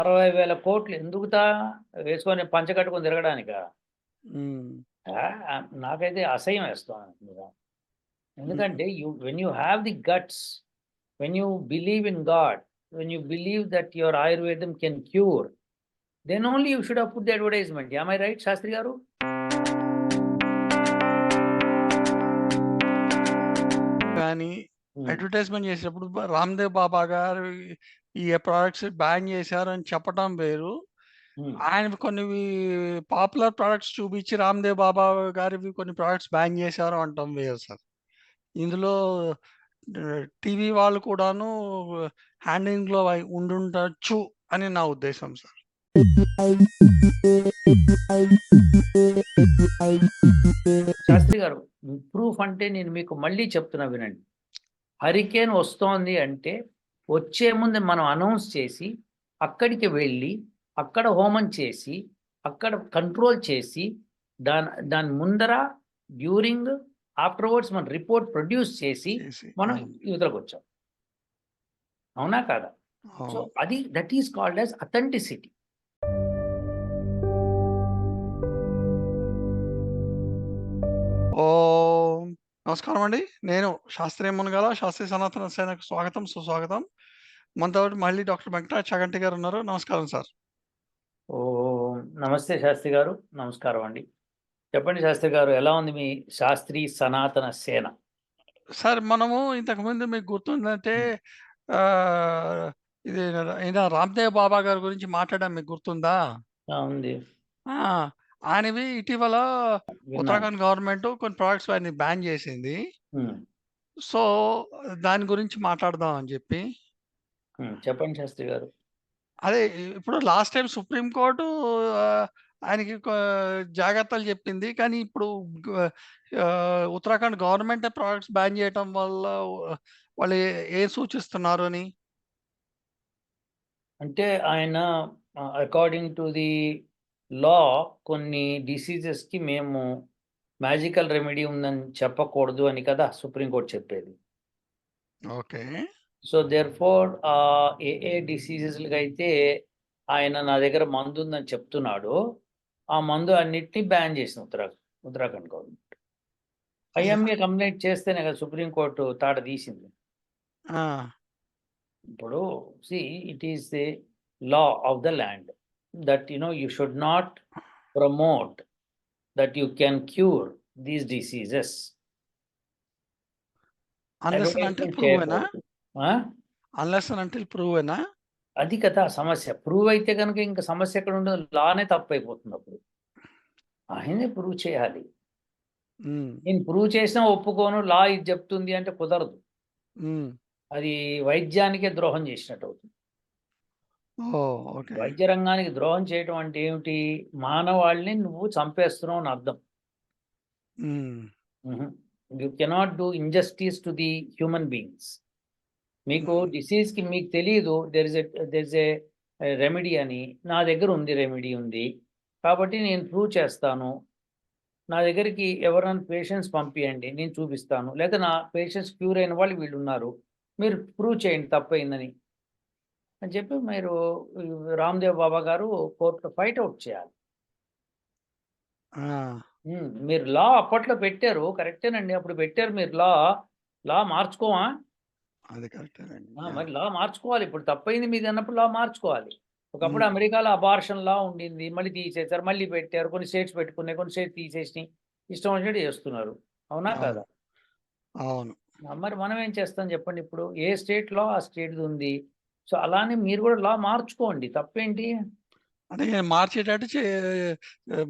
అరవై వేల కోట్లు ఎందుకుతా? వేసుకొని పంచకట్టుకొని తిరగడానికా? నాకైతే అసహ్యం వేస్తాను ఎందుకంటే you when you have the guts when you believe in God when you believe that your ఆయుర్వేదం can cure then only you should put the advertisement I right Shastri గారు కానీ అడ్వర్టైజ్మెంట్ చేసేటప్పుడు బ- రామ్దేవ్ బాబా గారు ఈ ప్రోడక్ట్స్ బ్యాన్ చేశారు అని చెప్పడం వేరు. ఆయన కొన్ని పాపులర్ ప్రోడక్ట్స్ చూపించి రామ్దేవ్ బాబా గారివి కొన్ని ప్రోడక్ట్స్ బ్యాన్ చేశారు అంటాం వేరు సార్. ఇందులో టీవీ వాళ్ళు కూడాను హ్యాండింగ్లో ఉండుండొచ్చు అని నా ఉద్దేశం సార్. శాస్త్రి గారు ప్రూఫ్ అంటే నేను మీకు మళ్ళీ చెప్తున్నా వినండి. హరికేన్ వస్తోంది అంటే వచ్చే ముందు మనం అనౌన్స్ చేసి అక్కడికి వెళ్ళి అక్కడ హోమం చేసి అక్కడ కంట్రోల్ చేసి దాని దాని ముందర డ్యూరింగ్ ఆఫ్టర్వర్డ్స్ మన రిపోర్ట్ ప్రొడ్యూస్ చేసి మనం యువతలకు వచ్చాం. అవునా కాదా? సో. అది that is called as authenticity ఓ నమస్కారం అండి. నేను శాస్త్రీయ మునగాల శాస్త్రీయ సనాతన సేనకు స్వాగతం సుస్వాగతం. మనతో మళ్ళీ డాక్టర్ వెంకట చగంటి గారు ఉన్నారు. నమస్కారం సార్. ఓ నమస్తే శాస్త్రి గారు. నమస్కారం అండి. చెప్పండి శాస్త్రి గారు ఎలా ఉంది మీ శాస్త్రీ సనాతన సేన? సార్ మనము ఇంతకు ముందు మీకు గుర్తుందంటే ఇది ఈయన రామ్దేవ్ బాబా గారి గురించి మాట్లాడడం మీకు గుర్తుందా? ఉంది. ఆయనవి ఇటీవల. ఉత్తరాఖండ్ గవర్నమెంట్ కొన్ని ప్రోడక్ట్స్ ఆయన బ్యాన్ చేసింది. సో దాని గురించి మాట్లాడదాం అని చెప్పి. చెప్పండి శాస్త్రి గారు. అదే ఇప్పుడు లాస్ట్ టైం సుప్రీం కోర్టు ఆ, ఆయనకి జాగ్రత్తలు చెప్పింది. కానీ ఇప్పుడు ఉత్తరాఖండ్ గవర్నమెంట్ ప్రోడక్ట్స్ బ్యాన్ చేయటం వల్ల వాళ్ళు ఏ- ఏం సూచిస్తున్నారు అని? అంటే ఆయన అకార్డింగ్ టు ది లా కొన్ని diseases కి మేము మ్యాజికల్ రెమెడీ ఉందని చెప్పకూడదు అని కదా సుప్రీంకోర్టు చెప్పేది. Okay. So there four a a డిసీజెస్లకి అయితే ఆయన నా దగ్గర మందు ఉందని చెప్తున్నాడు ఆ మందు అన్నిటినీ బ్యాన్ చేసింది Uttarakhand Uttarakhand government. IMA complaint చేస్తేనే కదా సుప్రీంకోర్టు తాట తీసింది. ఇప్పుడు see it is the law of the land. That you know you should not promote that you can cure these diseases unless అంటే ప్రూవేనా అన్లెస్ అంటే ప్రూవేనా అది కదా సమస్య. ప్రూవ్ అయితే కనుక ఇంకా సమస్య ఎక్కడ ఉండదు లానే తప్పు అయిపోతుంది అప్పుడు. ఆయనే ప్రూవ్ చేయాలి. నేను ప్రూవ్ చేసినా ఒప్పుకోను లా ఇది చెప్తుంది అంటే కుదరదు. అది వైద్యానికే ద్రోహం చేసినట్టు అవుతుంది. వైద్య రంగానికి ద్రోహం చేయడం అంటే ఏమిటి? మానవాళ్ళని నువ్వు చంపేస్తున్నావు అని అర్థం. You cannot do injustice to the human beings. మీకు disease కి మీకు తెలియదు there is there is a remedy అని. నా దగ్గర ఉంది రెమెడీ ఉంది. కాబట్టి నేను ప్రూవ్ చేస్తాను. నా దగ్గరికి ఎవరైనా పేషెంట్స్ పంపించండి నేను చూపిస్తాను. లేదా నా పేషెంట్స్ క్యూర్ అయిన వాళ్ళు వీళ్ళు ఉన్నారు. మీరు ప్రూవ్ చేయండి తప్పైందని. అని చెప్పి మీరు రామ్దేవ్ బాబా గారు కోర్టులో ఫైట్ అవుట్ చేయాలి. మీరు లా అప్పట్లో పెట్టారు. కరెక్టేనండి. అప్పుడు పెట్టారు మీరు లా. లా మార్చుకోవా? అది కరెక్టేనండి. మరి లా మార్చుకోవాలి. ఇప్పుడు తప్పైంది మీది అన్నప్పుడు లా మార్చుకోవాలి. ఒకప్పుడు. అమెరికాలో అబార్షన్ లా ఉండింది. మళ్ళీ తీసేశారు. మళ్ళీ పెట్టారు. కొన్ని స్టేట్స్ పెట్టుకున్నాయి. కొన్ని స్టేట్స్ తీసేసి ఇష్టం వచ్చినట్టు చేస్తున్నారు. అవునా అవును. కదా? అవును. మరి మనం ఏం చేస్తాం చెప్పండి ఇప్పుడు? ఏ స్టేట్లో ఆ స్టేట్ ఉంది? సో అలానే మీరు కూడా లా మార్చుకోండి. తప్పేంటి? అంటే నేను మార్చేటట్టు చే-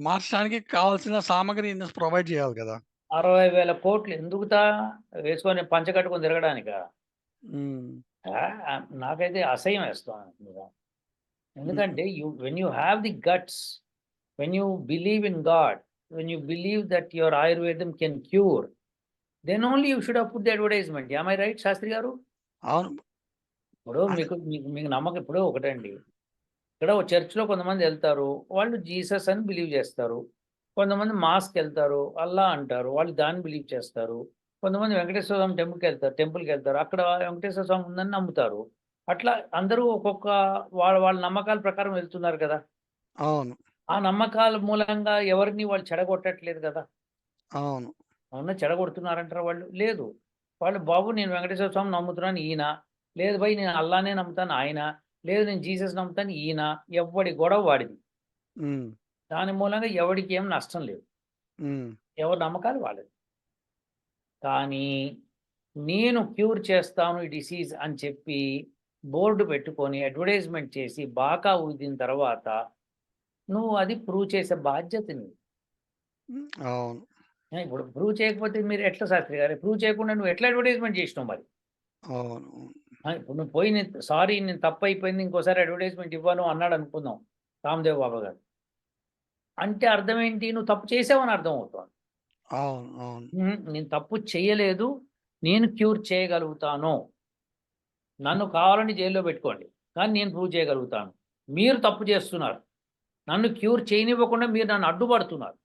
మార్చడానికి కావాల్సిన సామాగ్రి ప్రొవైడ్ చేయాలి కదా. అరవై వేల కోట్లు ఎందుకుతా? వేసుకొని పంచకట్టుకొని తిరగడానికా? ఉమ్, ఆ, ఆ, నాకైతే అసహ్యం వేస్తాను ఎందుకంటే you when you have the guts when you believe in God when you believe that your ఆయుర్వేదం can cure then only you should put the advertisement I right Shastri గారు? అవును. ఇప్పుడు మీకు మీకు మీకు నమ్మకం ఇప్పుడు ఒకటండి ఇక్కడ ఒక చర్చ్లో కొంతమంది వెళ్తారు వాళ్ళు జీసస్ అని బిలీవ్ చేస్తారు కొంతమంది మాస్‌కెళ్తారు. అల్లా అంటారు. వాళ్ళు దాన్ని బిలీవ్ చేస్తారు. కొంతమంది వెంకటేశ్వర స్వామి టెంపుల్‌కెళ్తారు టెంపుల్‌కెళ్తారు. అక్కడ వెంకటేశ్వర స్వామి ఉందని నమ్ముతారు. అట్లా అందరూ ఒక్కొక్క వాళ్ళ వాళ్ళ నమ్మకాల ప్రకారం వెళ్తున్నారు కదా! అవును. ఆ నమ్మకాల మూలంగా ఎవరిని వాళ్ళు చెడగొట్టట్లేదు కదా! అవును. అవునా? చెడగొడుతున్నారంటారా వాళ్ళు? లేదు. వాళ్ళు బాబు నేను వెంకటేశ్వర స్వామిని నమ్ముతున్నాను ఈయన. లేదు భయ్ నేను అల్లానే నమ్ముతాను ఆయన. లేదు నేను జీసస్ నమ్ముతాను ఈయన. ఎవ్వడి గొడవ వాడిది. దాని మూలంగా ఎవడికి ఏం నష్టం లేదు. ఎవరి నమ్మకాలు వాళ్ళది. కానీ నేను క్యూర్ చేస్తాను ఈ డిసీజ్ అని చెప్పి బోర్డ్ పెట్టుకొని అడ్వర్టైజ్‌మెంట్ చేసి బాకా ఊదిన తర్వాత నువ్వు అది ప్రూవ్ చేసే బాధ్యత నీది. అవును. ఇప్పుడు ప్రూవ్ చేయకపోతే మీరు ఎట్లా శాస్త్రి గారు? ప్రూవ్ చేయకుండా నువ్వు ఎట్లా అడ్వర్టైజ్‌మెంట్ చేసినావు మరి? అవును. ఇప్పుడు నువ్వు పోయి నేను సారీ నేను తప్పైపోయింది ఇంకోసారి అడ్వర్టైజ్‌మెంట్ ఇవ్వను అన్నాడు అనుకుందాం. రామ్‌దేవ్ బాబా గారు. అంటే అర్థం ఏంటి? నువ్వు తప్పు చేసావని అర్థం. హ్మ్. నేను తప్పు చేయలేదు. నేను క్యూర్ చేయగలుగుతాను. నన్ను కావాలని జైల్‌లో పెట్టుకోండి. కానీ నేను ప్రూవ్ చేయగలుగుతాను. మీరు తప్పు చేస్తున్నారు. నన్ను క్యూర్ చేయనివ్వకుండా మీరు నన్ను అడ్డుపడుతున్నారు.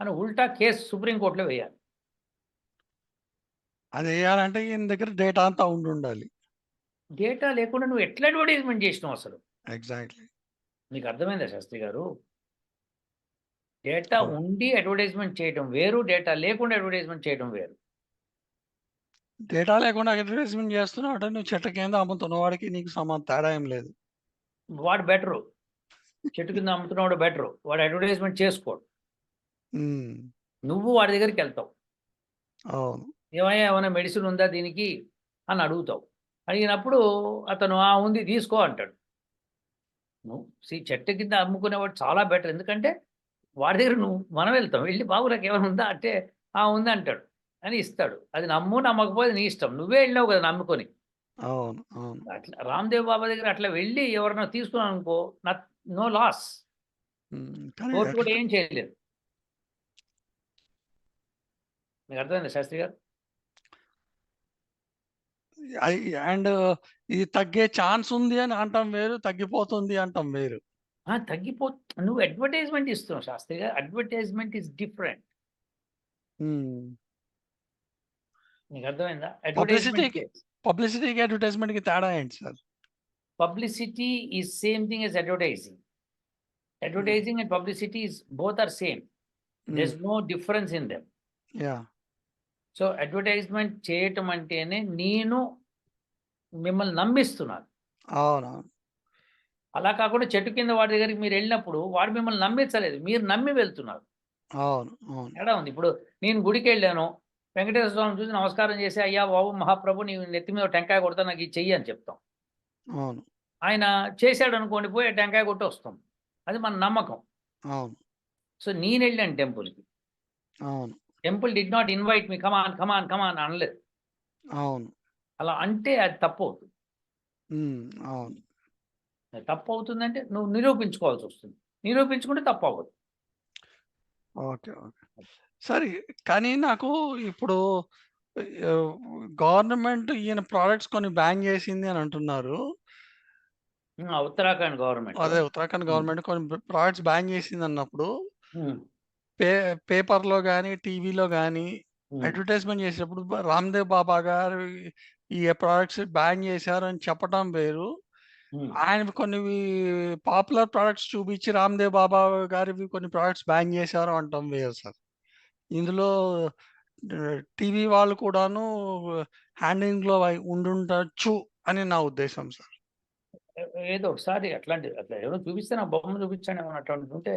అని ఉల్టా కేస్ సుప్రీం కోర్ట్‌లో వేయాలి. అదెయ్యాలంటే ఈయన దగ్గర డేటా అంతా ఉండుండాలి. డేటా లేకుండా నువ్వు ఎట్లా అడ్వర్టైజ్‌మెంట్ చేసినావు అసలు? ఎగ్జాక్ట్‌లీ. మీకు అర్థమైందా శాస్త్రి గారు? డేటా. ఉండి అడ్వర్టైజ్‌మెంట్ చేయటం వేరు. డేటా లేకుండా అడ్వర్టైజ్‌మెంట్ చేయటం వేరు. డేటా లేకుండా అడ్వర్టైజ్‌మెంట్ చేస్తున్నావంటే నువ్వు చెట్ల కింద అమ్ముతున్నావు. వాడికి నీకు సమ తేడా ఏం లేదు. వాడు బెటరు. చెట్టు కింద అమ్ముతున్నవాడు బెటరు. వాడు అడ్వర్టైజ్‌మెంట్ చేసుకోడు. నువ్వు వాడి దగ్గరికెళ్తావు. అవును. ఏమయ్యా ఏమైనా మెడిసిన్ ఉందా దీనికి? అని అడుగుతావు. అడిగినప్పుడు అతను ఆ! ఉంది తీసుకో అంటాడు. నువ్వు సీ చెట్టు కింద అమ్ముకునేవాడు చాలా బెటర్. ఎందుకంటే వాడి దగ్గర నువ్వు మనం వెళ్తాం. వెళ్ళి బాబు నాకేమైనా ఉందా? అంటే ఆ! ఉంది అంటాడు. అని ఇస్తాడు. అది నమ్ము నమ్మకపోతే నీ ఇష్టం. నువ్వే వెళ్ళినావు కదా నమ్ముకొని. అవును. అవును. అట్లా రామ్‌దేవ్ బాబా దగ్గర అట్లా వెళ్ళి ఎవరైనా తీసుకున్నారనుకో నత్ నో లాస్. కోర్ట్ కూడా ఏం చేయలేదు. మీకు అర్థమైందా శాస్త్రి గారు? అండ్ ఇది తగ్గే ఛాన్స్ ఉంది అని అంటం వేరు. తగ్గిపోతుంది అంటం వేరు. తగ్గిపో నువ్వు అడ్వర్టైజ్‌మెంట్ ఇస్తున్నావు శాస్త్రి గారు. Advertisement is different. మీకు అర్థమైందా? అడ్వర్టైజ్‌మెంట్ పబ్లిసిటీకి పబ్లిసిటీకి, అడ్వర్టైజ్‌మెంట్‌కి తేడా ఏంటి sir? Publicity is same thing as advertising. Advertising and publicity is both are same. There. Is no difference in them. Yeah! So advertisement చేయటం అంటేనే నేను మిమ్మల్ని నమ్మిస్తున్నాను. అవునవును. అలా కాకుండా చెట్టు కింద వాడి దగ్గరికి మీరెళ్ళినప్పుడు వాడు మిమ్మల్ని నమ్మించలేదు. మీరు నమ్మి వెళ్తున్నారు. అవును. అవును. తేడా ఉంది. ఇప్పుడు నేను గుడికెళ్ళాను. వెంకటేశ్వర స్వామిని చూసి నమస్కారం చేసి, "అయ్యా బాబు మహాప్రభు నీ నెత్తి మీద టెంకాయ కొడతా నాకు ఇది చెయ్యి" అని చెప్తాం. అవును. ఆయన చేశాడనుకోండి పోయి టెంకాయ కొట్టి వస్తాం. అది మన నమ్మకం. అవును. సో నేనెళ్ళాను టెంపుల్‌కి. అవును. Temple did not invite me come on, come on, come on అనలేదు. అవును. అలా అంటే అది తప్పవుతుంది. హ్మ్. అవును. అది తప్పవుతుందంటే నువ్వు నిరూపించుకోవాల్సొస్తుంది. నిరూపించుకుంటే తప్పవ్వదు. ఓకే. ఓకే. సరే కానీ నాకు ఇప్పుడు గవర్నమెంట్ ఈయన ప్రొడక్ట్స్ కొన్ని బ్యాన్ చేసింది అని అంటున్నారు. ఉత్తరాఖండ్ గవర్నమెంట్. అదే ఉత్తరాఖండ్. గవర్నమెంట్ కొన్ని ప్రొడక్ట్స్ బ్యాన్ చేసిందన్నప్పుడు హ్మ్. పే పేపర్‌లో గాని, టీవీలో గాని. అడ్వర్టైజ్‌మెంట్ చేసేటప్పుడు రామ్‌దేవ్ బాబా గారు ఈ ప్రొడక్ట్స్ బ్యాన్ చేశారు అని చెప్పటం వేరు. హ్మ్. ఆయనవి కొన్ని పాపులర్ ప్రొడక్ట్స్ చూపించి రామ్‌దేవ్ బాబా గారివి కొన్ని ప్రొడక్ట్స్ బ్యాన్ చేశారు అనటం వేరు సార్. ఇందులో టీవీ వాళ్ళు కూడాను హ్యాండ్ ఇన్ గ్లోవ్ అయి ఉండుండొచ్చు అని నా ఉద్దేశం సార్. ఏదో ఒకసారి అట్లాంటి అట్లా ఎవరో చూపిస్తే నాకు బొమ్మ చూపించండి ఏమన్నా అట్లాంటిది ఉంటే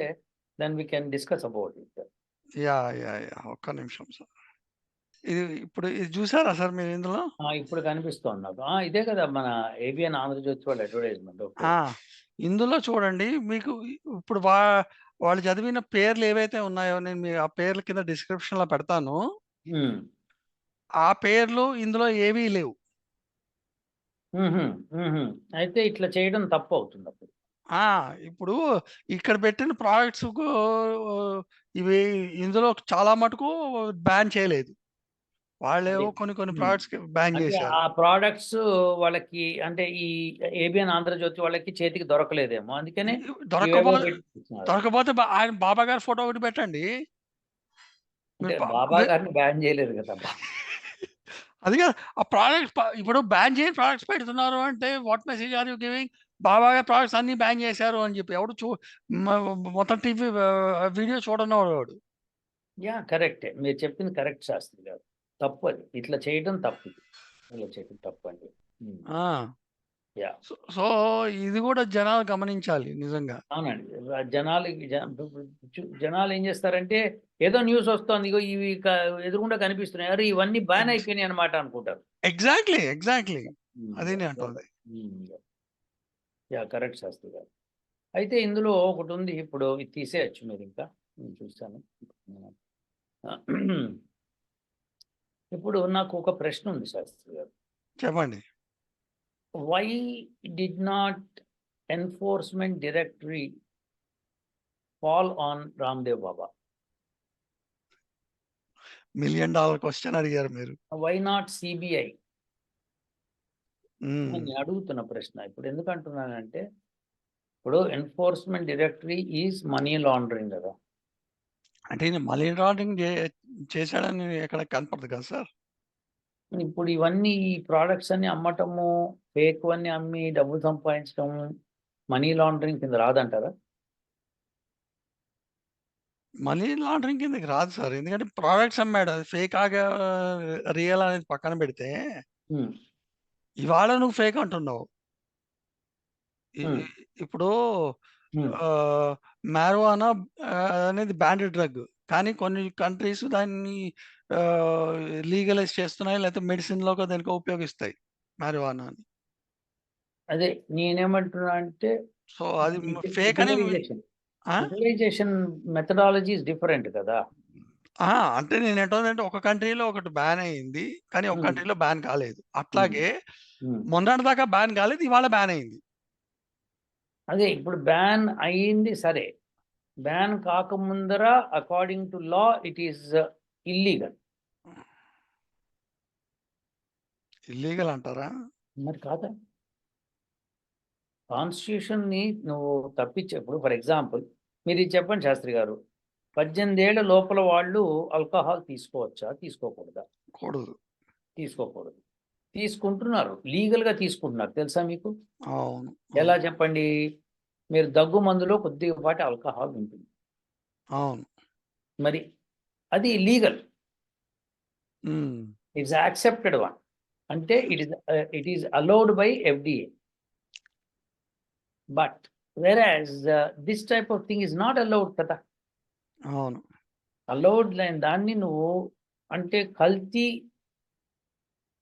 then we can discuss about it. Yeah! Yeah! Yeah! ఒక్క నిమిషం సార్. ఇది ఇప్పుడు ఇది చూసారా సార్ మీరు ఇందులో? ఇప్పుడు కనిపిస్తోంది నాకు. ఇదే కదా మన ఏబిఎన్ ఆంధ్రజ్యోతి వాళ్ళ అడ్వర్టైజ్‌మెంట్. ఇందులో చూడండి మీకు ఇప్పుడు వా వాళ్ళు చదివిన పేర్లు ఏవైతే ఉన్నాయో నేను మీ ఆ పేర్ల కింద డిస్క్రిప్షన్‌లో పెడతాను. హ్మ్. ఆ పేర్లు ఇందులో ఏవీ లేవు. అయితే ఇట్లా చేయడం తప్పవుతుందప్పుడు. ఆ! ఇప్పుడు ఇక్కడ పెట్టిన ప్రొడక్ట్స్‌కు ఇవి ఇందులో చాలా మటుకు బ్యాన్ చేయలేదు. వాళ్ళేవో అది. కొన్ని కొన్ని హ్మ్. ప్రొడక్ట్స్ బ్యాన్ అంటే చేశారు. ఆ ప్రొడక్ట్స్ వాళ్ళకి అంటే ఈ ఏబిఎన్ ఆంధ్రజ్యోతి వాళ్ళకి చేతికి దొరకలేదేమో. అందుకనే దొరక్కపో ఇవేవో పెట్టిస్తున్నారు. దొరకకపోతే బ ఆయన బాబా గారి ఫోటో ఒకటి పెట్టండి. అంటే మీరు ప బాబా గారిని బ్యాన్ చేయలేదు కదబ్బా! అది కాదు. ఆ ప్రొడక్ట్స్ ప ఇప్పుడు బ్యాన్ చేయని ప్రొడక్ట్స్ పెడుతున్నారు అంటే what message are you giving? Baba గారి ప్రొడక్ట్స్ అన్నీ బ్యాన్ చేశారు అని చెప్పి. ఎవడు చూ మొత్తం టీవీ వీడియో చూడనోడు. యాహ్! కరెక్టే. మీరు చెప్పింది కరెక్ట్ శాస్త్రి గారు. తప్పది. ఇట్లా చేయడం తప్పిది. ఇలా చేయడం. హ్మ్. ఆ! యాహ్! సో ఇది కూడా జనాలు గమనించాలి నిజంగా. అవునండి. ర జనాలకి జ చు జనాలు ఏం చేస్తారంటే ఏదో న్యూస్ వస్తోంది. ఇగో ఇవి క ఎదురుగుండా కనిపిస్తున్నాయి. అరే! ఇవన్నీ బ్యాన్ అయిపోయినాయి అన్నమాట అనుకుంటారు. ఎగ్జాక్ట్‌లీ. ఎగ్జాక్ట్‌లీ. అదే అంటుంది. యాహ్! కరెక్ట్ శాస్త్రి గారు. అయితే ఇందులో ఒకటుంది. ఇప్పుడు ఇది తీసేయొచ్చు మీరింకా. నేను చూసాను. ఇప్పుడు నాకు ఒక ప్రశ్న ఉంది శాస్త్రి గారు. చెప్పండి. Why did not enforcement directory fall on Ramdev Baba? Million dollar question అడిగారు మీరు. Why not CBI? నేను అడుగుతున్న ప్రశ్న. ఇప్పుడు ఎందుకంటున్నానంటే, ఇప్పుడు enforcement directory is money laundering గదా! అంటే ఈయన మనీ లాండరింగ్ చేశాడని ఎక్కడ కనపడదు కదా సార్. ఇప్పుడు ఇవన్నీ ఈ ప్రొడక్ట్స్ అన్నీ అమ్మటము, ఫేక్‌వన్నీ అమ్మి డబ్బులు సంపాదించడం, మనీ లాండరింగ్ కింద రాదంటారా? మనీ లాండరింగ్ కిందకి రాదు సార్. ఎందుకంటే ప్రొడక్ట్స్ అమ్మాడు. అది ఫేక్ ఆగా రియల్ అనేది పక్కన పెడితే. ఇవాళ నువ్వు ఫేక్ అంటున్నావు. ఇప్పుడు ఆహ్, అనేది బ్యాన్డ్ డ్రగ్. కానీ కొన్ని కంట్రీస్ దాన్ని లీగలైజ్ చేస్తున్నాయి. లేకపోతే మెడిసిన్‌లోకో దేనికో ఉపయోగిస్తాయి. marijuanaని. అదే నేనేమంటున్నా అంటే సో అది ఫేక్ అని మెథడాలజీ డిఫరెంట్ కదా! ఆ! అంటే నేనేంటంటే ఒక కంట్రీలో ఒకటి బ్యాన్ అయింది. కానీ ఒక హ్మ్. కంట్రీలో బ్యాన్ కాలేదు. హ్మ్. అట్లాగే హ్మ్. మొన్నటిదాకా బ్యాన్ కాలేదు. ఇవాళ బ్యాన్ అయింది. అదే ఇప్పుడు బ్యాన్ అయింది సరే. Ban కాకముందర according to law it is illegal. Illegal అంటారా? మరి కాదా? కాన్స్టిట్యూషన్‌ని నువ్వు తప్పించే ఇప్పుడు ఫర్ ఎగ్జాంపుల్ మీరు ఇది చెప్పండి శాస్త్రి గారు. 18 ఏళ్ళ లోపల వాళ్ళు ఆల్కహాల్ తీసుకోవచ్చా? తీసుకోకూడదా? కూడదు. తీసుకోకూడదు. తీసుకుంటున్నారు. లీగల్‌గా తీసుకుంటున్నారు. తెలుసా మీకు? అవును. ఎలా. చెప్పండి? మీరు దగ్గు మందులో కొద్దిపాటి ఆల్కహాల్ ఉంటుంది. అవును. మరి అది లీగల్. It's accepted one. అంటే it ah, it is allowed by FDA. But whereas this type of thing is not allowed కదా! అవును. అలౌడ్ లేని దాన్ని నువ్వు అంటే కల్తీ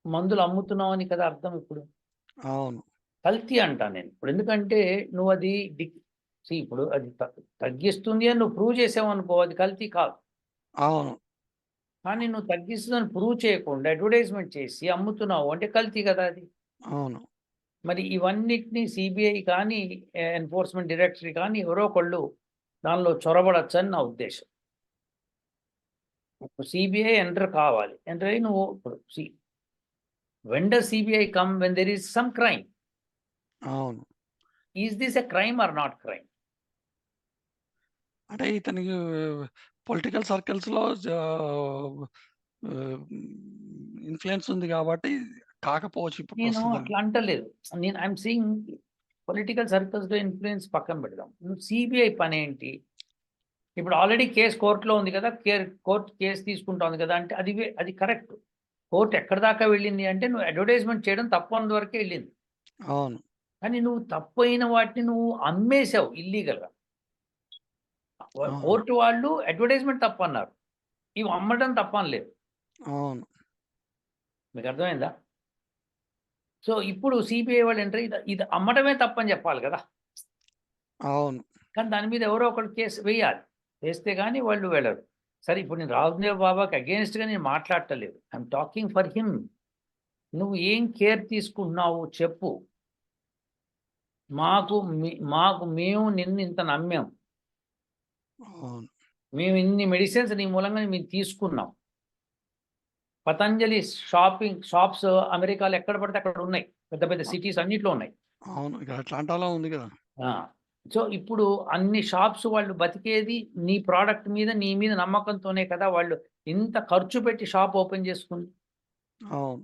మందులు అమ్ముతున్నావని కదా అర్థం ఇప్పుడు. అవును. కల్తీ అంటా నేను. ఇప్పుడు ఎందుకంటే నువ్వు అది ఇప్పుడు అది తగ్గిస్తుంది అని నువ్వు ప్రూవ్ చేసావనుకో అది కల్తీ కాదు. అవును. కానీ నువ్వు తగ్గిస్తుందని ప్రూవ్ చేయకుండా అడ్వర్టైజ్‌మెంట్ చేసి అమ్ముతున్నావు అంటే కల్తీ కదా అది. అవును. మరి ఇవన్నిటిని సీబీఐ కానీ, ఎన్ఫోర్స్‌మెంట్ డైరెక్టరీ కానీ ఎవరో ఒకళ్ళు దానిలో చొరబడొచ్చని నా. ఇప్పుడు సీబీఐ ఎంటర్ కావాలి. ఎంటర్ అయ్యి నువ్వు ఇప్పుడు see when does CBI come when there is some crime. అవును. Is this a crime or not crime? అంటే ఇతనికి పొలిటికల్ సర్కిల్స్‌లో జా ఆహ్, ఇన్‌ఫ్లూయెన్స్ ఉంది కాబట్టి కాకపోవచ్చు ఇప్పుడు నేను. అట్లా అంటలేదు. నేను ఐ యామ్ సేయింగ్ పొలిటికల్ సర్కిల్స్‌లో ఇన్‌ఫ్లూయెన్స్ పక్కన పెడదాం. నువ్వు సీబీఐ పనేంటి? ఇప్పుడు ఆల్రెడీ కేస్ కోర్ట్‌లో ఉంది కదా! కేర్ కోర్ట్ కేస్ తీసుకుంటోంది కదా! అంటే అది అది కరెక్ట్. కోర్ట్ ఎక్కడి దాకా వెళ్ళింది అంటే నువ్వు అడ్వర్టైజ్‌మెంట్ చేయడం తప్పని వరకే వెళ్ళింది. అవును. కానీ నువ్వు తప్పైన వాటిని నువ్వు అమ్మేసావు ఇల్లీగల్‌గా. కోర్ట్ వాళ్ళు అడ్వర్టైజ్‌మెంట్ తప్పన్నారు. ఇవి అమ్మడం తప్పనలేదు. అవును. మీకు అర్థమైందా? సో, ఇప్పుడు సీబీఐ వాళ్ళు ఎంటర్ ఇది ఇది అమ్మటమే తప్పని చెప్పాలి కదా! అవును. కానీ దాని మీద ఎవరో ఒకళ్ళు కేసు వేయాలి. వేస్తే గాని వాళ్ళు వెళ్ళరు. సరే ఇప్పుడు నేను రామ్‌దేవ్ బాబాకి అగెయిన్స్ట్‌గా నేను మాట్లాడటలేదు. I am talking for him. నువ్వు ఏం కేర్ తీసుకుంటున్నావు చెప్పు. మాకు మాకు మేము నిన్ను ఇంత నమ్మాం. మేము ఇన్ని మెడిసిన్స్ నీ మూలంగా మేము తీసుకున్నాం. పతంజలి షాపింగ్ షాప్స్ అమెరికాలో ఎక్కడ పడితే అక్కడ ఉన్నాయి. పెద్ద పెద్ద సిటీస్ అన్నిట్లో ఉన్నాయి. అవును అట్లాంటాలో ఉంది కదా. ఆ, సో ఇప్పుడు అన్ని షాప్స్ వాళ్ళు బతికేది నీ ప్రోడక్ట్ మీద నీ మీద నమ్మకంతోనే కదా వాళ్ళు ఇంత ఖర్చు పెట్టి షాప్ ఓపెన్ చేసుకుంది. అవును.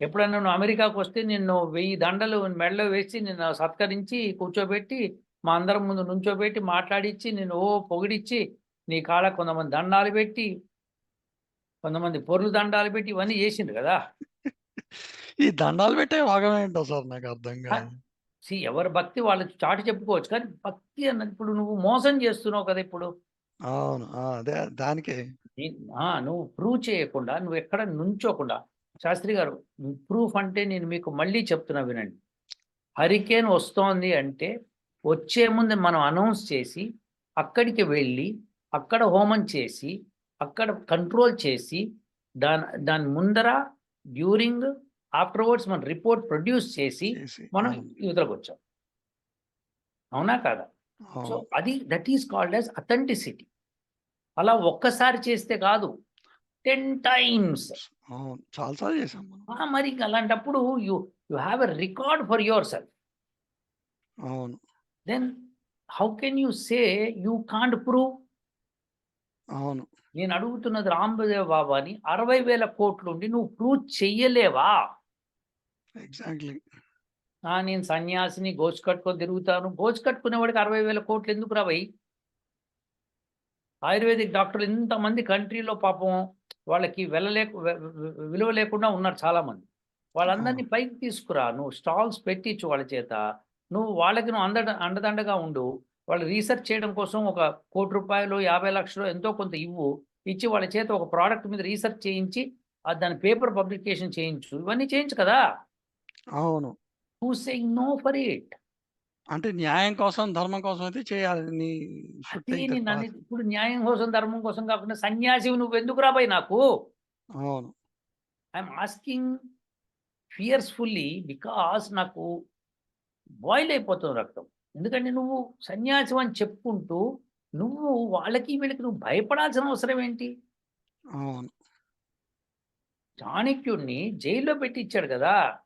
ఎప్పుడన్నా నువ్వు అమెరికాకు వస్తే నిన్ను వెయ్యి దండలు మెడలో వేసి నిన్ను సత్కరించి కూర్చోబెట్టి మా అందరం ముందు నుంచోబెట్టి మాట్లాడిచ్చి నిన్ను ఓ పొగిడిచ్చి నీ కాళ్ళ కొంతమంది దండాలు పెట్టి కొంతమంది పొర్లు దండాలు పెట్టి ఇవన్నీ చేసిండు కదా. ఈ దండాలు పెట్టే భాగం ఏంటో సార్ నాకు అర్థం కాదు. సి ఎవరి భక్తి వాళ్ళు చాటి చెప్పుకోవచ్చు కానీ భక్తి అన్నది ఇప్పుడు నువ్వు మోసం చేస్తున్నావు కదా ఇప్పుడు. అవును. అదే దానికే. నువ్వు ప్రూవ్ చేయకుండా నువ్వు ఎక్కడ నుంచోకుండా శాస్త్రి గారు ప్రూఫ్ అంటే నేను మీకు మళ్ళీ చెప్తున్నా వినండి. హరికేన్ వస్తోంది అంటే వచ్చే ముందు మనం అనౌన్స్ చేసి అక్కడికి వెళ్ళి అక్కడ హోమం చేసి అక్కడ కంట్రోల్ చేసి దాని దాని ముందర డ్యూరింగ్ ఆఫ్టర్వర్డ్స్ మన రిపోర్ట్ ప్రొడ్యూస్ చేసి మనం అవును, యువతలకు వచ్చాం. అవునా కాదా? సో అది that is called as authenticity అలా ఒక్కసారి చేస్తే కాదు. టెన్ టైమ్స్ చాలాసార్లు చేసాం మరి అలాంటప్పుడు you you have a record for yourself అవును. Then how can you say you can't prove అవును. నేను అడుగుతున్నది రాంబదేవ్ బాబాని అరవై వేల కోట్లు ఉండి నువ్వు ప్రూవ్ చెయ్యలేవా? ఎగ్జాక్ట్లీ నేను సన్యాసిని గోచు కట్టుకొని తిరుగుతాను. గోచు కట్టుకునేవాడికి అరవై వేల కోట్లు ఎందుకు రావయి ఆయుర్వేదిక్ డాక్టర్లు ఇంతమంది కంట్రీలో పాపం వాళ్ళకి వెళ్ళలేక విలువ లేకుండా ఉన్నారు చాలామంది. వాళ్ళందరినీ పైకి తీసుకురా. నువ్వు స్టాల్స్ పెట్టించు వాళ్ళ చేత. నువ్వు వాళ్ళకి నువ్వు అంద అండదండగా ఉండు. వాళ్ళు రీసెర్చ్ చేయడం కోసం ఒక కోటి రూపాయలు యాభై లక్షలు ఎంతో కొంత ఇవ్వు ఇచ్చి వాళ్ళ చేత ఒక ప్రోడక్ట్ మీద రీసెర్చ్ చేయించి దాని పేపర్ పబ్లికేషన్ చేయించు. ఇవన్నీ చేయించు కదా? అవును. Who saying no for it అంటే న్యాయం కోసం ధర్మం కోసం అయితే చేయాలి ఇప్పుడు న్యాయం కోసం ధర్మం కోసం కాకుండా సన్యాసి నువ్వు ఎందుకు రాబాయి నాకు? అవును. ఐఎమ్ ఆస్కింగ్ ఫియర్స్ఫుల్లీ బికాస్ నాకు బాయిల్ అయిపోతుంది రక్తం. ఎందుకంటే నువ్వు సన్యాసం అని చెప్పుకుంటూ నువ్వు వాళ్ళకి వీళ్ళకి నువ్వు భయపడాల్సిన అవసరం ఏంటి? అవును. చాణక్యుడిని జైల్లో పెట్టించాడు కదా.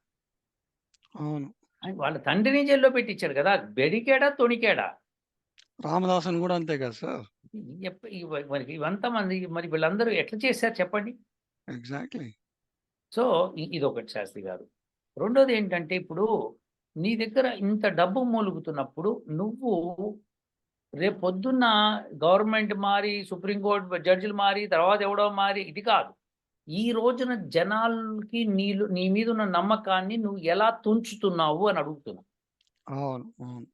అవును. వాళ్ళ తండ్రిని జైల్లో పెట్టించాడు కదా. బెడికాడా తొణికాడా? రామదాసుని కూడా అంతే కదా సార్. మరి ఇవంతా మంది మరి వీళ్ళందరూ ఎట్లా చేశారు చెప్పండి? ఎగ్జాక్ట్లీ. సో ఇ- ఇదొకటి శాస్త్రి గారు. రెండోది ఏంటంటే ఇప్పుడు నీ దగ్గర ఇంత డబ్బు మూలుగుతున్నప్పుడు నువ్వు రేపు పొద్దున్న గవర్నమెంట్ మారి సుప్రీంకోర్టు జడ్జిలు మారి తర్వాత ఎవడో మారి ఇది కాదు. ఈ రోజున జనాలకి నీళ్ళు నీ మీద ఉన్న నమ్మకాన్ని నువ్వు ఎలా తుంచుతున్నావు అని అడుగుతున్నా. అవును అవును.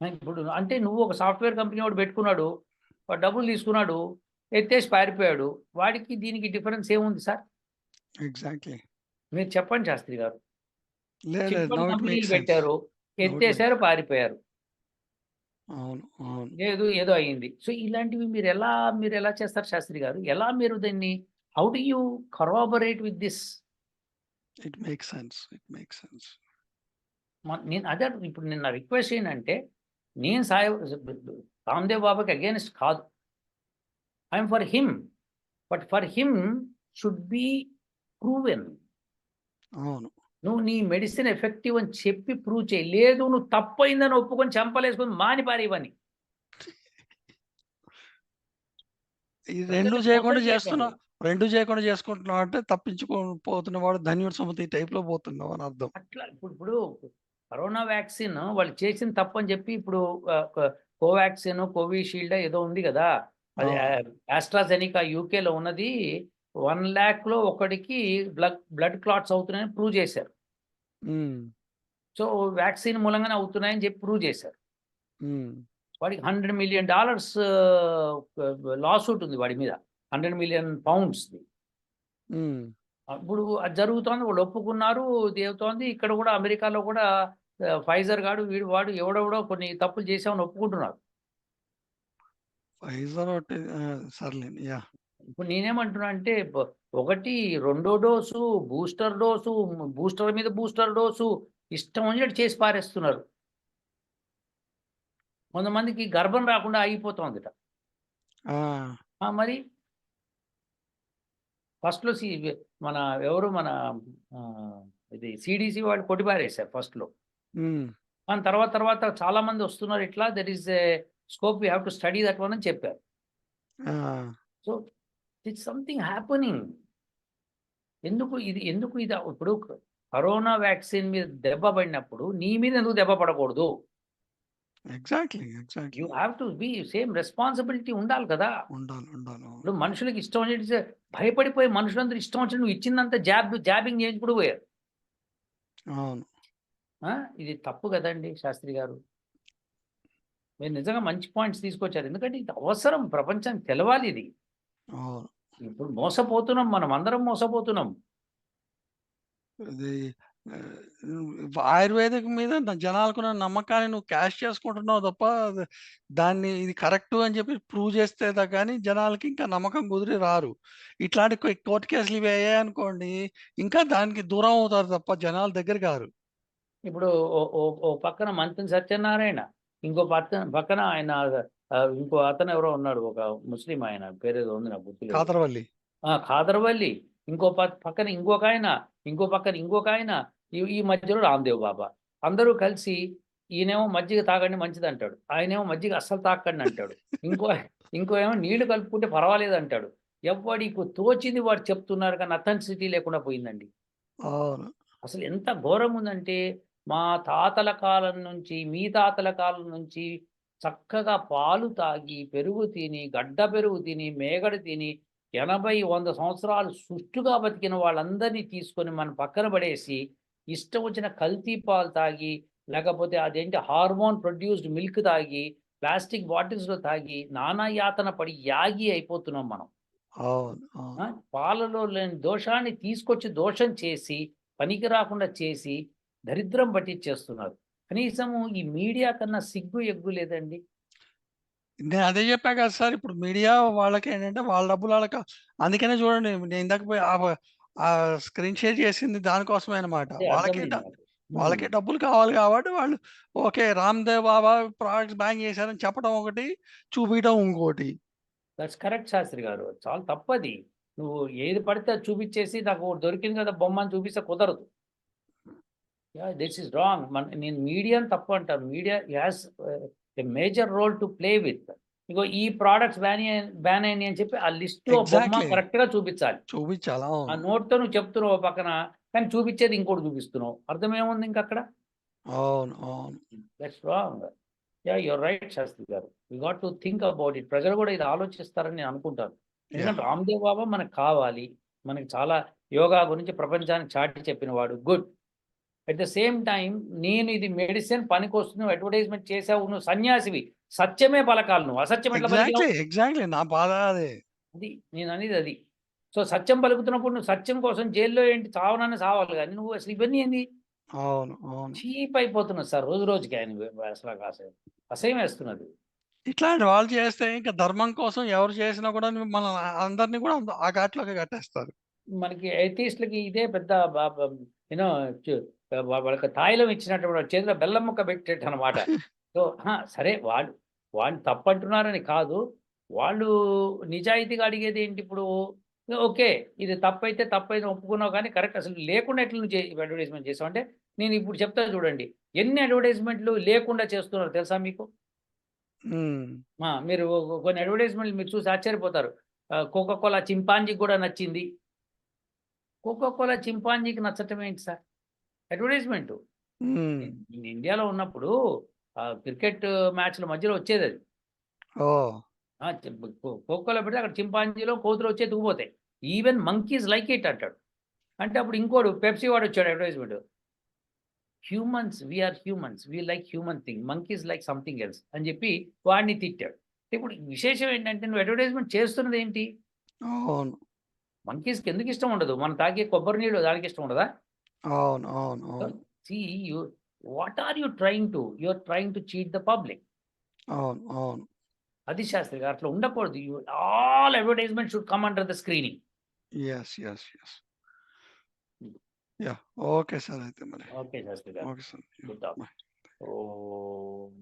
ఇప్పుడు అంటే నువ్వు ఒక సాఫ్ట్వేర్ కంపెనీ వాడు పెట్టుకున్నాడు వాడు డబ్బులు తీసుకున్నాడు ఎత్తేసి పారిపోయాడు వాడికి దీనికి డిఫరెన్స్ ఏముంది సార్? ఎగ్జాక్ట్లీ. మీరు చెప్పండి శాస్త్రి గారు. పెట్టారు ఎత్తేసారు పారిపోయారు. అవును అవును. లేదు ఏదో అయ్యింది సో ఇలాంటివి మీరు ఎలా మీరు ఎలా చేస్తారు శాస్త్రి గారు? ఎలా మీరు దీన్ని how do you corroborate with this it makes sense it makes sense నేను అదే ఇప్పుడు నిన్న రిక్వెస్ట్ ఏంటంటే నేను సాయి రామ్దేవ్ బాబాకి అగేన్స్ట్ కాదు. I'm for him but for him should be proven అవును. నువ్వు నీ మెడిసిన్ ఎఫెక్టివ్ అని చెప్పి ప్రూవ్ చేయి. లేదు నువ్వు తప్పైందని ఒప్పుకొని చంపలేసుకొని మాని పారివని రెండు చేయకుండా మోసం చేస్తున్నా చేయకండి. రెండు చేయకుండా చేసుకుంటున్నావు అంటే తప్పించుకో పోతున్న వాడు ధన్యుడు సమ్మతి టైప్లో పోతున్నావు అని అర్థం. అట్లా ఇప్పుడు ఇప్పుడు కరోనా వ్యాక్సిన్ వాళ్ళు చేసిన తప్పని చెప్పి ఇప్పుడు కోవాక్సిన్ కోవిషీల్డ్ ఏదో ఉంది కదా. అది. ఆస్ట్రాజెనికా యూకేలో ఉన్నది. వన్ ల్యాక్లో ఒకడికి బ్లడ్ బ్లడ్ క్లాట్స్ అవుతున్నాయని ప్రూవ్ చేశారు. సో వ్యాక్సిన్ మూలంగానే అవుతున్నాయని చెప్పి ప్రూవ్ చేశారు. వాడికి హండ్రెడ్ మిలియన్ డాలర్స్ లాస్ ఉంది వాడి మీద. హండ్రెడ్ మిలియన్ పౌండ్స్ ఉమ్, ఇప్పుడు అది జరుగుతోంది వాళ్ళు ఒప్పుకున్నారు ఇది అవుతోంది. ఇక్కడ కూడా అమెరికాలో కూడా ఫైజర్ గాడు వీడు వాడు ఎవడెవడో కొన్ని తప్పులు చేసామని ఒప్పుకుంటున్నారు. ఫైజర్ ఒకటి ఆ, సర్లేండి యా. ఇప్పుడు నేనేమంటున్నా అంటే ఒకటి రెండో డోసు బూస్టర్ డోసు బూస్టర్ మీద బూస్టర్ డోసు ఇష్టం వచ్చినట్టు చేసి పారేస్తున్నారు. కొంతమందికి గర్భం రాకుండా ఆగిపోతుందిట. ఆ, మరి? ఫస్ట్‌లో సి మన ఎవరు మన ఇది సీడీసీ వాళ్ళు కొట్టిపారేశారు ఫస్ట్‌లో. దాని తర్వాత తర్వాత చాలా మంది వస్తున్నారు ఇట్లా that is a scope we have to study that one అని చెప్పారు. So it's something happening. ఎందుకు ఇది ఎందుకు ఇది ఇప్పుడు కరోనా వ్యాక్సిన్ మీద దెబ్బ పడినప్పుడు నీ మీద ఎందుకు దెబ్బ పడకూడదు? Exactly. Exactly. You have to be same responsibility ఉండాలి కదా! ఉండాలి. ఉండాలి. ఇప్పుడు మనుషులకి ఇష్టం వచ్చినట్టు భయపడిపోయి మనుషులందరూ ఇష్టం వచ్చినట్టు నువ్వు ఇచ్చిందంతా జాబ్ జాబింగ్ చేయించుకుంటూ పోయారు. అవును. ఇది తప్పు కదండీ శాస్త్రి గారు. మీరు నిజంగా మంచి పాయింట్స్ తీసుకొచ్చారు. ఎందుకంటే ఇది అవసరం ప్రపంచానికి తెలవాలి ఇది. ఇప్పుడు మోసపోతున్నాం మనం అందరం మోసపోతున్నాం. ఇది ఆయుర్వేదిక్ మీద జనాలకున్న నమ్మకాన్ని నువ్వు క్యాష్ చేసుకుంటున్నావు తప్ప దాన్ని ఇది కరెక్టు అని చెప్పి ప్రూవ్ చేస్తే గాని జనాలకి ఇంకా నమ్మకం కుదిరి రారు. ఇట్లాంటి కోర్ట్ కేసులు ఇవి అయ్యాయనుకోండి ఇంకా దానికి దూరం అవుతారు తప్ప జనాల దగ్గరికి రారు. ఇప్పుడు ఓ పక్కన మంత్రి సత్యనారాయణ, ఇంకో పక్కన పక్కన ఆయన ఇంకో అతను ఎవరో ఉన్నాడు ఒక ముస్లిం ఆయన పేరేదో ఉంది నాకు గుర్తులేదు. కాతరవల్లి. ఆ! ఖాదర్‌వల్లి. ఇంకో పక్కన ఇంకొకాయన, ఇంకో పక్కన ఇంకొకాయన, ఈ ఈ మధ్యలో రామ్‌దేవ్ బాబా. అందరూ కలిసి ఈయనేమో మజ్జిగ తాగండి మంచిదంటాడు. ఆయనేమో మజ్జిగ అస్సలు తాగకండి అంటాడు. ఇంకో ఇంకో ఏమో నీళ్ళు కలుపుకుంటే పర్వాలేదంటాడు. ఎవ్వడికి తోచింది వాడు చెప్తున్నారు కానీ అథెంటిసిటీ లేకుండా పోయిందండి. అసలు ఎంత ఘోరముందంటే మా తాతల కాలం నుంచి, మీ తాతల కాలం నుంచి చక్కగా పాలు తాగి, పెరుగు తిని, గడ్డ పెరుగు తిని, మేగడ తిని 80, 100 సంవత్సరాలు సుష్టుగా బతికిన వాళ్ళందరినీ తీసుకొని మన పక్కన పడేసి, ఇష్టం వచ్చిన కల్తీ పాలు తాగి, లేకపోతే అదేంటి హార్మోన్ ప్రొడ్యూస్డ్ మిల్క్ తాగి, ప్లాస్టిక్ బాటిల్స్‌లో తాగి, నానా యాతన పడి యాగి అయిపోతున్నాం మనం. పాలలో లేని దోషాన్ని తీసుకొచ్చి దోషం చేసి, పనికి రాకుండా చేసి, దరిద్రం పట్టిచ్చేస్తున్నారు. కనీసము ఈ మీడియా కన్నా సిగ్గు, ఎగ్గు లేదండి. నేను అదే చెప్పా కదా సార్! ఇప్పుడు మీడియా వాళ్ళకేంటంటే వాళ్ళ డబ్బులు ఆళ్ళకి అందుకనే చూడండి నేను ఇందాక పోయి ఆహ్, స్క్రీన్ షేర్ చేసింది దానికోసమే అన్నమాట. అదే వాళ్ళకే. వాళ్ళకే. డబ్బులు కావాలి కాబట్టి వాళ్ళు okay. Ramdev Baba products ban చేశారని చెప్పడం ఒకటి, చూపియడం ఇంకోటి. దట్స్ కరెక్ట్ శాస్త్రి గారు. చాలా తప్పది. నువ్వు ఏది పడితే అది చూపిచ్చేసి నాకు దొరికింది కదా బొమ్మ అని చూపిస్తే కుదరదు. This is wrong. మన నేను మీడియాని తప్పు అంటాను. Media ah, a major role to play with. ఇగో ఈ ప్రొడక్ట్స్ బ్యాన్ బ్యాన్ అయినాయి అని చెప్పి ఆ లిస్టు బొమ్మ ఎగ్జాక్ట్‌లీ. కరెక్ట్‌గా చూపిచ్చాలి. చూపించాలి. ఆ అవును. నోట్‌తో నువ్వు చెప్తున్నావు పక్కన, కానీ చూపిచ్చేది ఇంకోటి చూపిస్తున్నావు. అర్థమేముంది ఇంకక్కడ? అవును. అవును. That's wrong. You are right Shastri garu. We got to think about it. ప్రజలు కూడా ఇది ఆలోచిస్తారని నేను అనుకుంటాను. ఎందుకంటే! రామ్‌దేవ్ బాబా మనకు కావాలి. మనకి చాలా యోగా గురించి ప్రపంచానికి చాటి చెప్పినవాడు. Good. At the same time నేను ఇది మెడిసిన్ పనికొస్తుంది నువ్వు అడ్వర్టైజ్‌మెంట్ చేసావు. నువ్వు సన్యాసివి. సత్యమే పలకాలి నువ్వు. అసత్యం? ఎగ్జాక్ట్‌లీ. నా బాధ అదే. అది. నేననేది అది. సో, సత్యం పలుకుతున్నప్పుడు నువ్వు సత్యం కోసం జైల్‌లో ఏంటి చావనన్నా సావాలి గానీ, నువ్వు అసలు ఇవన్నీ ఏంది? అవును. అవును. చీప్ అయిపోతున్నది సార్ రోజు రోజుకి ఆయన అసలు అసలు అసహ్యం వేస్తున్నది. ఇట్లాంటి వాళ్ళు చేస్తే ఇంక ధర్మం కోసం ఎవరు చేసినా కూడా మన అందరిని కూడా ఆ ఘాట్లోకి కట్టేస్తారు. మనకి ఎథీస్ట్‌లకి ఇదే పెద్ద బ బ యూ నో చు వా వాళ్ళకి తాయిలం ఇచ్చినట్టు వాడి చేతిలో బెల్లం ముక్క పెట్టేటనమాట. సో, అహా! సరే వాళ్ళు, వాళ్ళు తప్పంటున్నారని కాదు. వాళ్ళు నిజాయితీగా అడిగేదేంటి ఇప్పుడు? ఓకే. ఇది తప్పైతే తప్పని ఒప్పుకున్నావు కానీ కరెక్ట్ అసలు లేకుండా ఎట్లా నువ్వు అడ్వర్టైజ్‌మెంట్ చేసావు? అంటే నేను ఇప్పుడు చెప్తా చూడండి. ఎన్ని అడ్వర్టైజ్‌మెంట్‌లు లేకుండా చేస్తున్నారో తెలుసా మీకు? మీరు కొన్ని అడ్వర్టైజ్‌మెంట్‌లు మీరు చూసి ఆశ్చర్యపోతారు. కోకా కోలా చింపాంజీకి కూడా నచ్చింది. కోకా కోలా చింపాంజీకి నచ్చటం ఏంటి సార్? అడ్వర్టైజ్‌మెంటు. నేను ఇండియాలో ఉన్నప్పుడు క్రికెట్ మ్యాచ్‌ల మధ్యలో! చి కో కోకోలో పెడితే అక్కడ చింపాంజీలో కోతులు వచ్చి ఎత్తుకుపోతాయి. ఈవెన్ మంకీస్ లైక్ ఇట్ అంటాడు. అంటే అప్పుడు ఇంకోడు Pepsi వాడొచ్చాడు advertisement. Humans we are humans. We like human thing. Monkeys like something else అని చెప్పి వాడిని తిట్టాడు. ఇప్పుడు విశేషం ఏంటంటే నువ్వు అడ్వర్టైజ్‌మెంట్ చేస్తున్నదేంటి? అవును. మంకీస్‌కి ఎందుకు ఇష్టం ఉండదు? మనం తాగే కొబ్బరి నీళ్ళు దానికి ఇష్టం ఉండదా? అవును. అవును. సో, అవును. See you what are you trying to? You are trying to cheat the public. అవును. అవును. అది శాస్త్రి గారు. అట్లా ఉండకూడదు. You all advertisement should come under the screening. Yes. Yes. Hmm. Yeah! Okay sir అయితే మరి. ఓకే శాస్త్రి గారు. Okay sir. ఓం